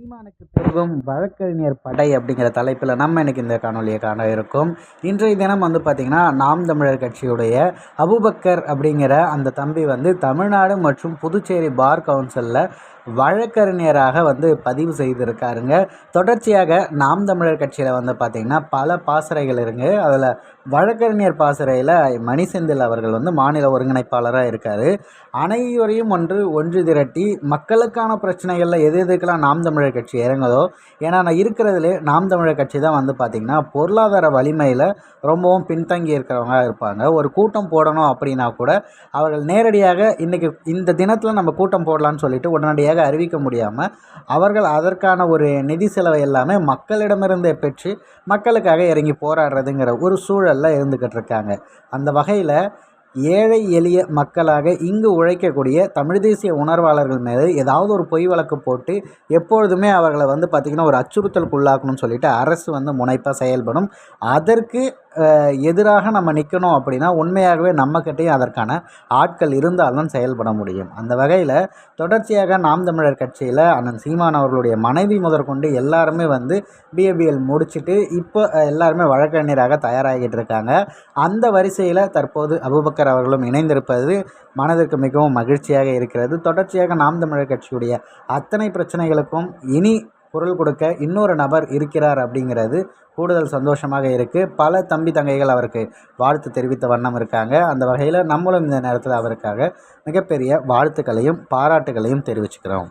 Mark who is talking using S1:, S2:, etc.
S1: சீமானுக்கு பெருகும் வழக்கறிஞர் படை அப்படிங்கிற தலைப்பில் நம்ம இன்னைக்கு இந்த காணொலியை காண இருக்கோம். இன்றைய தினம் வந்து பார்த்திங்கன்னா நாம் தமிழர் கட்சியுடைய அபுபக்கர் அப்படிங்கிற அந்த தம்பி வந்து தமிழ்நாடு மற்றும் புதுச்சேரி பார் கவுன்சிலில் வழக்கறிஞராக வந்து பதிவு செய்திருக்காருங்க. தொடர்ச்சியாக நாம் தமிழர் கட்சியில் வந்து பார்த்திங்கன்னா பல பாசறைகள் இருக்குது அதில் வழக்கறிஞர் பாசறையில் மணி செந்தில் அவர்கள் வந்து மாநில ஒருங்கிணைப்பாளராக இருக்கார். அனைவரையும் ஒன்று ஒன்று திரட்டி மக்களுக்கான பிரச்சனைகளில் எது எதுக்கெல்லாம் நாம் தமிழர் கட்சி இறங்குதோ ஏன்னா நான் இருக்கிறதுலே நாம் தமிழர் கட்சி தான் வந்து பார்த்திங்கன்னா பொருளாதார வலிமையில் ரொம்பவும் பின்தங்கி இருக்கிறவங்க இருப்பாங்க. ஒரு கூட்டம் போடணும் அப்படின்னா கூட அவர்கள் நேரடியாக இன்றைக்கி இந்த தினத்தில் நம்ம கூட்டம் போடலான்னு சொல்லிட்டு உடனடியாக அறிவிக்க முடியாமல் அவர்கள் அதற்கான ஒரு நிதி செலவை எல்லாமே மக்களிடமிருந்தே பெற்று மக்களுக்காக இறங்கி போராடுறதுங்கிற ஒரு சூழலில் இருந்துக்கிட்டு இருக்காங்க. அந்த வகையில் ஏழை எளிய மக்களாக இங்கு உழைக்கக்கூடிய தமிழ் தேசிய உணர்வாளர்கள் மேலே ஏதாவது ஒரு பொய் வழக்கு போட்டு எப்பொழுதுமே அவர்களை வந்து பார்த்திங்கன்னா ஒரு அச்சுறுத்தலுக்கு உள்ளாக்கணும்னு சொல்லிட்டு அரசு வந்து முனைப்பாக செயல்படும். அதற்கு எதிராக நம்ம நிற்கணும் அப்படின்னா உண்மையாகவே நம்மக்கிட்டேயும் அதற்கான ஆட்கள் இருந்தால்தான் செயல்பட முடியும். அந்த வகையில் தொடர்ச்சியாக நாம் தமிழர் கட்சியில் அண்ணன் சீமான் அவர்களுடைய மனைவி முதற்கொண்டு எல்லாருமே வந்து பிஏபிஎல் முடிச்சுட்டு இப்போ எல்லாருமே வழக்கறிஞராக தயாராகிட்டு இருக்காங்க. அந்த வரிசையில் தற்போது அபுபக்கர் அவர்களும் இணைந்திருப்பது மனதிற்கு மிகவும் மகிழ்ச்சியாக இருக்கிறது. தொடர்ச்சியாக நாம் தமிழர் கட்சியுடைய அத்தனை பிரச்சனைகளுக்கும் இனி குரல் கொடுக்க இன்னொரு நபர் இருக்கிறார் அப்படிங்கிறது கூடுதல் சந்தோஷமாக இருக்குது பல தம்பி தங்கைகள் அவருக்கு வாழ்த்து தெரிவித்த வண்ணம் இருக்காங்க. அந்த வகையில் நம்மளும் இந்த நேரத்தில் அவருக்காக மிகப்பெரிய வாழ்த்துக்களையும் பாராட்டுகளையும் தெரிவிச்சுக்கிறோம்.